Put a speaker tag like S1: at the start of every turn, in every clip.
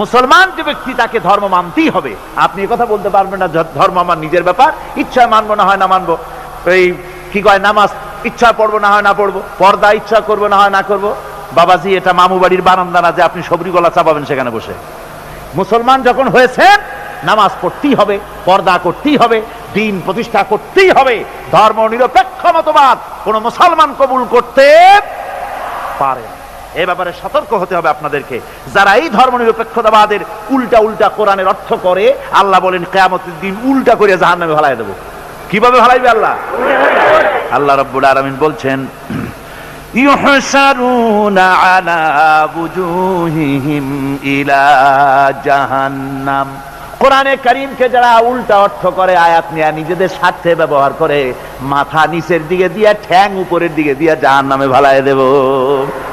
S1: মুসলমান যে ব্যক্তি তাকে ধর্ম মানতেই হবে, আপনি কথা বলতে পারবেন না ধর্ম আমার নিজের ব্যাপার ইচ্ছায় মানবো না হয় না মানবো। এই কি কয়, নামাজ, ইচ্ছা পড়ব না হয় না পড়ব, পর্দা ইচ্ছা করব না হয় না করব। বাবাজি, এটা মামু বাড়ির বারান্দা না যে আপনি সবরি গলা চাপাবেন সেখানে বসে। মুসলমান যখন হয়েছেন নামাজ পড়তেই হবে, পর্দা করতেই হবে, দিন প্রতিষ্ঠা করতেই হবে। ধর্ম নিরপেক্ষ মতবাদ কোন মুসলমান কবুল করতে পারে না। এ ব্যাপারে সতর্ক হতে হবে আপনাদেরকে যারা এই ধর্ম নিরপেক্ষতাবাদের উল্টা উল্টা কোরআনের অর্থ করে আল্লাহ বলেন কেয়ামতের দিন উল্টা করে জাহান নামে ভালাই দেবো কিভাবে ভালাইবে আল্লাহ আল্লাহ রব্বুল আলমিন বলছেন يحشرون على وجوههم إلى جهنم কোরআনে করিমকে যারা উল্টা অর্থ করে, আয়াত নিয়ে, নিজেদের স্বার্থে ব্যবহার করে, মাথা নিচের দিকে দিয়ে, ঠ্যাং উপরের দিকে দিয়ে যাহার নামে ভালায় দেব।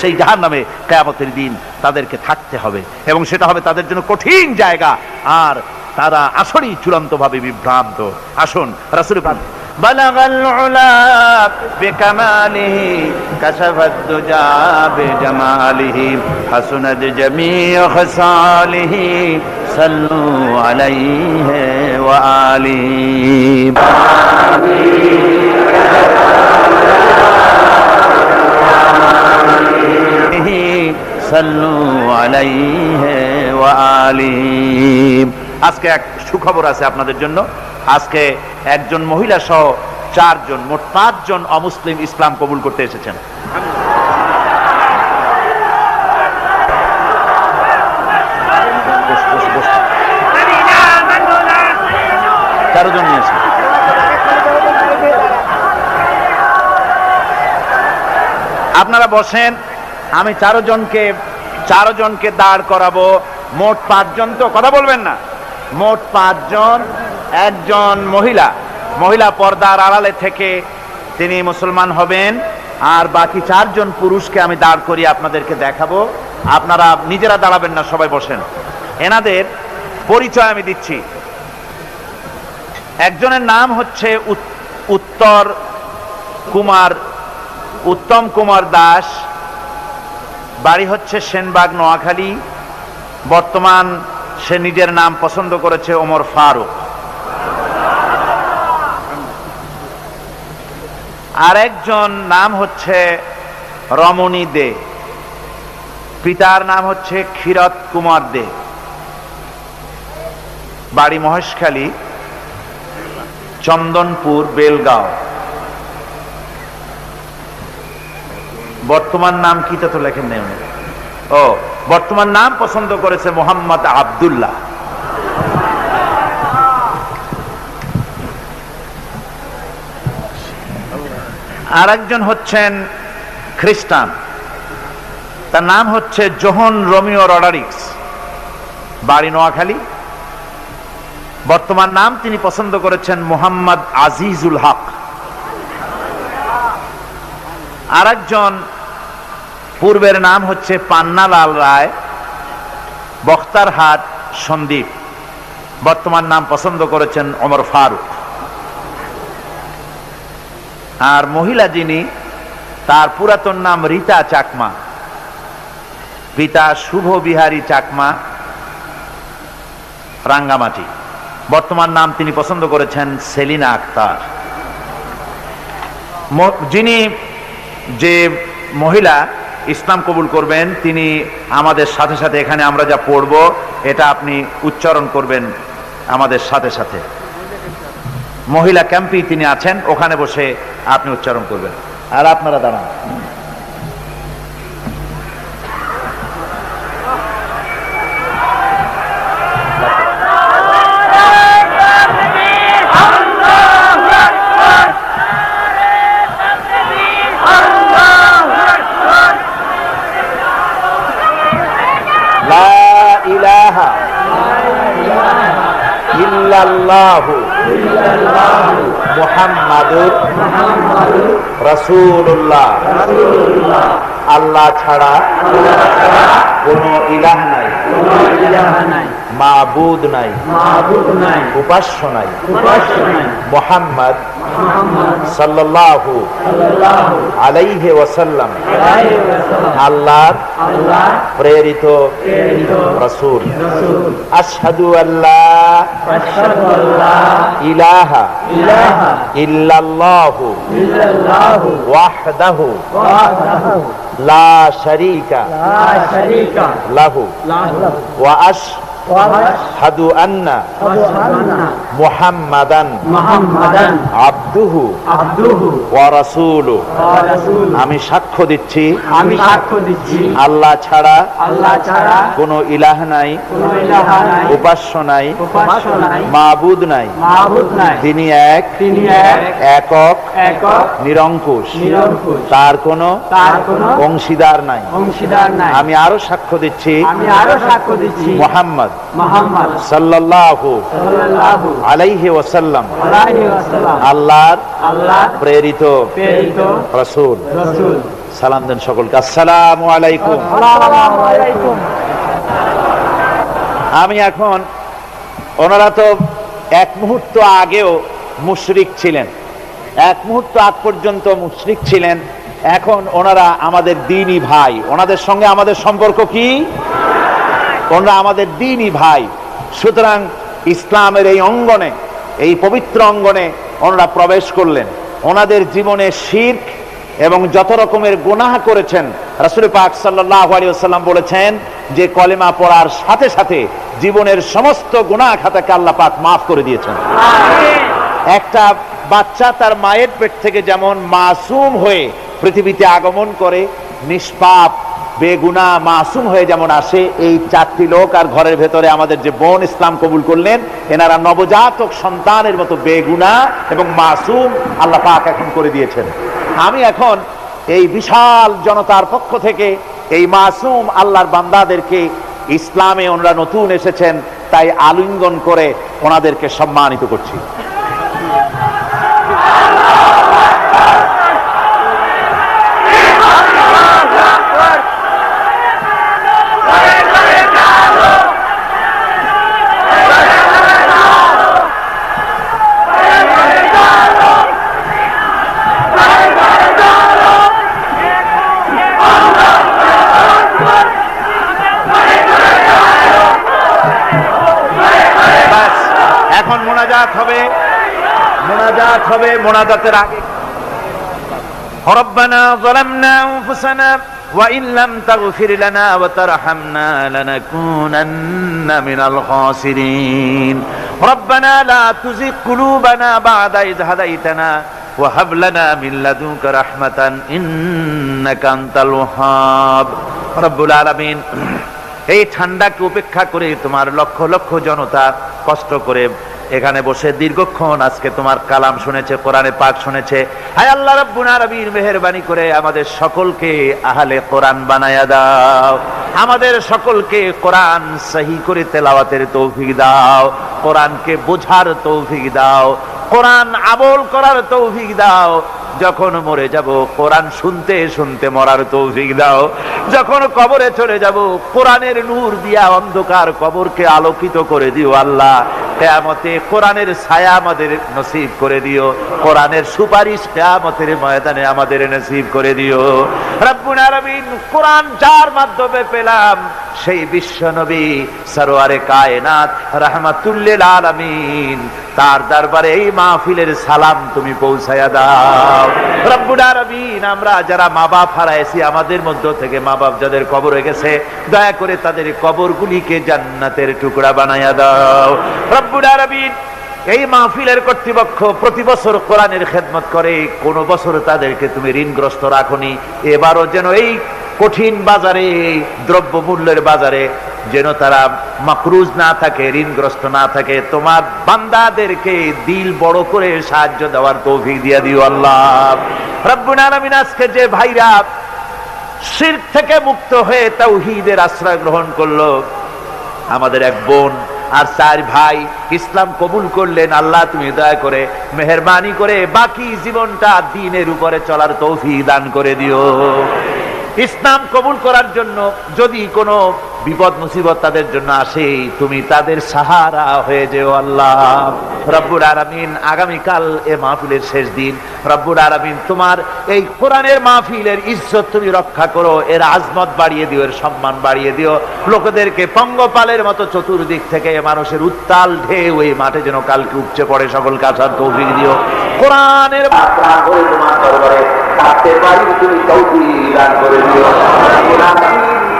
S1: সেই জাহান নামে কেয়ামতের দিন তাদেরকে থাকতে হবে এবং সেটা হবে তাদের জন্য কঠিন জায়গা। আর তারা আসলেই চূড়ান্তভাবে বিভ্রান্ত। আসুন, রাসুল بلغ العلا بكماله كشف الدجى بجماله حسنت جميع خصاله صلوا عليه وآله صلوا عليه وآله আজকে এক সুখবর আছে আপনাদের জন্য আজকে একজন মহিলা সহ চারজন, মোট পাঁচজন অমুসলিম ইসলাম কবুল করতে এসেছেন। আপনারা বসেন, আমি চারো জনকে চারো জনকে দাঁড় করাবো। মোট পাঁচজন তো কথা বলবেন না। মোট পাঁচজন একজন মহিলা মহিলা পর্দার আড়ালে থেকে তিনি মুসলমান হবেন, আর বাকি চারজন পুরুষকে আমি দাঁড় করিয়ে আপনাদেরকে দেখাবো। আপনারা নিজেরা দাঁড়াবেন না, সবাই বসেন। এনাদের পরিচয় আমি দিচ্ছি। একজনের নাম হচ্ছে উত্তর কুমার, উত্তম কুমার দাস। বাড়ি হচ্ছে সেনবাগ, নোয়াখালী। বর্তমান সে নিজের নাম পছন্দ করেছে ওমর ফারুক। আরেকজন নাম হচ্ছে রমণী দে। পিতার নাম হচ্ছে ক্ষীরত কুমার দে। বাড়ি মহেশখালী, চন্দনপুর, বেলগাঁও। বর্তমান নাম কি তা তো লেখেন নেই। ও, বর্তমান নাম পছন্দ করেছে মোহাম্মদ আব্দুল্লাহ। আর একজন হচ্ছেন খ্রিস্টান। তার নাম হচ্ছে জোহন রোমিও রডারিক্স বাড়ি নোয়াখালী। বর্তমান নাম তিনি পছন্দ করেছেন মোহাম্মদ আজিজুল হক। আরেকজন পূর্বের নাম হচ্ছে পান্নালাল রায়। বখতারহাট সন্দীপ। বর্তমান নাম পছন্দ করেছেন অমর ফারুক। আর মহিলা যিনি, তার পুরাতন নাম রীতা চাকমা। পিতা শুভ বিহারী চাকমা, রাঙ্গামাটি। বর্তমান নাম তিনি পছন্দ করেছেন সেলিনা আক্তার। যিনি যে মহিলা ইসলাম কবুল করবেন, তিনি আমাদের সাথে সাথে এখানে আমরা যা পড়ব, এটা আপনি উচ্চারণ করবেন আমাদের সাথে সাথে। মহিলা ক্যাম্পেই তিনি আছেন ওখানে বসে আপনি উচ্চারণ করবেন। আর আপনারা দাঁড়ান। ইলাহা ইল্লাল্লাহু। মুহাম্মাদুর আল্লাহ ছাড়া কোনো ইলাহ নাই। মাবুদ নাই। উপাস্য নাই। মোহাম্মদ সাল্লাল্লাহু আলাইহি ওয়াসাল্লাম। আল্লাহর প্রেরিত রাসূল। আশহাদু আল্লাহ ইলাহা ইল্লাল্লাহু ওয়াহদাহু লা শারীকা লাহু
S2: লাহু
S1: ওয়া আশহাদু আন্না
S2: আন্না
S1: মুহাম্মাদান আবদুহু।
S2: আবদুহু।
S1: ওয়া রাসূলুহু
S2: ওয়া রাসূল।
S1: আমি সাক্ষ্য দিচ্ছি।
S2: আমি সাক্ষ্য দিচ্ছি।
S1: আল্লাহ ছাড়া
S2: আল্লাহ ছাড়া
S1: কোনো ইলাহ নাই
S2: কোনো ইলাহা নাই
S1: উপাস্য নাই
S2: উপাস্য নাই
S1: মাবুদ নাই।
S2: মাহবুব নাই।
S1: তিনি এক
S2: তিনি এক
S1: একক
S2: একক
S1: নিরঙ্কুশ।
S2: নিরঙ্কুশ।
S1: তার কোনো
S2: তার কোনো
S1: অংশীদার নাই।
S2: অংশীদার নাই।
S1: আমি আরও সাক্ষ্য দিচ্ছি।
S2: আমি আরও সাক্ষ্য দিচ্ছি।
S1: মোহাম্মদ
S2: মোহাম্মদ
S1: সাল্লাল্লাহু
S2: সাল্লাল্লাহু
S1: আলাইহি ওয়াসাল্লাম।
S2: আলাইহি ওয়াসাল্লাম। আল্লাহ
S1: প্রেরিত
S2: প্রেরিত
S1: রাসূল।
S2: রাসূল।
S1: সালাম দেন সকলকে। আসসালামু আলাইকুম।
S2: আসসালামু আলাইকুম।
S1: আমি এখন ওনারা তো এক মুহূর্ত আগেও মুশরিক ছিলেন। এক মুহূর্ত আগ পর্যন্ত মুশরিক ছিলেন। এখন ওনারা আমাদের দিনই ভাই। ওনাদের সঙ্গে আমাদের সম্পর্ক কি? ওনারা আমাদের দিনই ভাই। সুতরাং ইসলামের এই অঙ্গনে এই পবিত্র অঙ্গনে ওনারা প্রবেশ করলেন। ওনাদের জীবনে শির্ক এবং যত রকমের গুনাহ করেছেন রাসুল পাক সাল্লাহ আলিয়াল্লাম বলেছেন যে কলেমা পড়ার সাথে সাথে জীবনের সমস্ত গুনাহ খাতাকে আল্লাহ পাক মাফ করে দিয়েছেন। একটা বাচ্চা তার মায়ের পেট থেকে যেমন মাসুম হয়ে পৃথিবীতে আগমন করে নিষ্পাপ বেগুনা মাসুম হয়ে যেমন আসে, এই চারটি লোক আর ঘরের ভেতরে আমাদের যে বোন ইসলাম কবুল করলেন, এনারা নবজাতক সন্তানের মতো বেগুনা এবং মাসুম আল্লাহ পাক এখন করে দিয়েছেন। আমি এখন এই বিশাল জনতার পক্ষ থেকে এই মাসুম আল্লাহর বান্দাদেরকে ইসলামে ওনারা নতুন এসেছেন, তাই আলিঙ্গন করে ওনাদেরকে সম্মানিত করছি ব্যাস, এখন মোনাজাত হবে মোনাজাত হবে মোনাজাতের আগে ربنا ظلمنا أنفسنا وإن لم تغفر لنا وترحمنا لنكونن من الخاسرين ربنا لا تزغ قلوبنا بعد إذ هديتنا وهب لنا من لدنك رحمة إنك أنت الوهاب رب العالمين এই ঠান্ডাকে উপেক্ষা করে তোমার লক্ষ লক্ষ জনতা কষ্ট করে এখানে বসে দীর্ঘক্ষণ আজকে তোমার কালাম শুনেছে, কোরআনে পাক শুনেছে। হায় আল্লাহ রাব্বুল আলামিন, মেহেরবানি করে আমাদের সকলকে আহলে কোরআন বানায়া দাও। আমাদের সকলকে কোরআন সহি করে তেলাওয়াতের তৌফিক দাও, কোরআনকে বোঝার তৌফিক দাও, কোরআন আমল করার তৌফিক দাও। যখন মরে যাব, কোরআন শুনতে শুনতে মরার তৌফিক দাও। যখন কবরে চলে যাব, কোরআনের নূর দিয়া অন্ধকার কবরকে আলোকিত করে দিও আল্লাহ। কেয়ামতে কোরআনের ছায়া আমাদের নসিব করে দিও। কোরআনের সুপারিশ কেয়ামতের ময়দানে আমাদের নসিব করে দিও। রব্বুল আলামিন কোরআন যার মাধ্যমে পেলাম, সেই বিশ্ব নবী সরোয়ারে কায়নাত, রহমাতুল্লিল আলামিন। তার দরবারে এই মাহফিলের সালাম তুমি পৌঁছায়া দাও। রব্বুল আমরা যারা মা বাপ হারাইছি, আমাদের মধ্য থেকে মা বাপ যাদের কবরে গেছে, দয়া করে তাদের কবরগুলিকে জান্নাতের টুকরা বানায়া দাও। রব্বুল আলামিন, এই মাহফিলের কর্তৃপক্ষ প্রতি বছর কোরআনের খেদমত করে, কোন বছর তাদেরকে তুমি ঋণগ্রস্ত রাখনি। এবারও যেন এই কঠিন বাজারে দ্রব্য মূল্যের বাজারে যেন তারা মাকরুজ না থাকে, ঋণগ্রস্ত না থাকে। তোমার বান্দাদেরকে দিল বড় করে সাহায্য দেওয়ার তৌফিক দিয়ে দিও আল্লাহ। আজকে যে ভাইরা শিরক থেকে মুক্ত হয়ে তাওহীদের আশ্রয় গ্রহণ করল, আমাদের এক বোন আর চার ভাই ইসলাম কবুল করলেন। আল্লাহ, তুমি দয়া করে মেহরবানি করে বাকি জীবনটা দিনের উপরে চলার তৌফিক দান করে দিও। ইসলাম কবুল করার জন্য যদি কোনো বিপদ মুসিবত তাদের জন্য আসে, তুমি তাদের সাহারা হয়ে যেও আল্লাহ। রব্বুর আরামিন আগামীকাল এ মাহফিলের শেষ দিন। রব্বুর আরামিন তোমার এই কোরআনের মাহফিলের ইজ্জত তুমি রক্ষা করো, এর আজমত বাড়িয়ে দিও, এর সম্মান বাড়িয়ে দিও। লোকেদেরকে পঙ্গপালের মতো চতুর্দিক থেকে মানুষের উত্তাল ঢেউ এই মাঠে যেন কালকে উপচে পড়ে সকল কাছার তৌফিক দিও। কোরআনের তোমার দরবারে থাকতে পারি, তুমি তৌফিক দান করে দিও।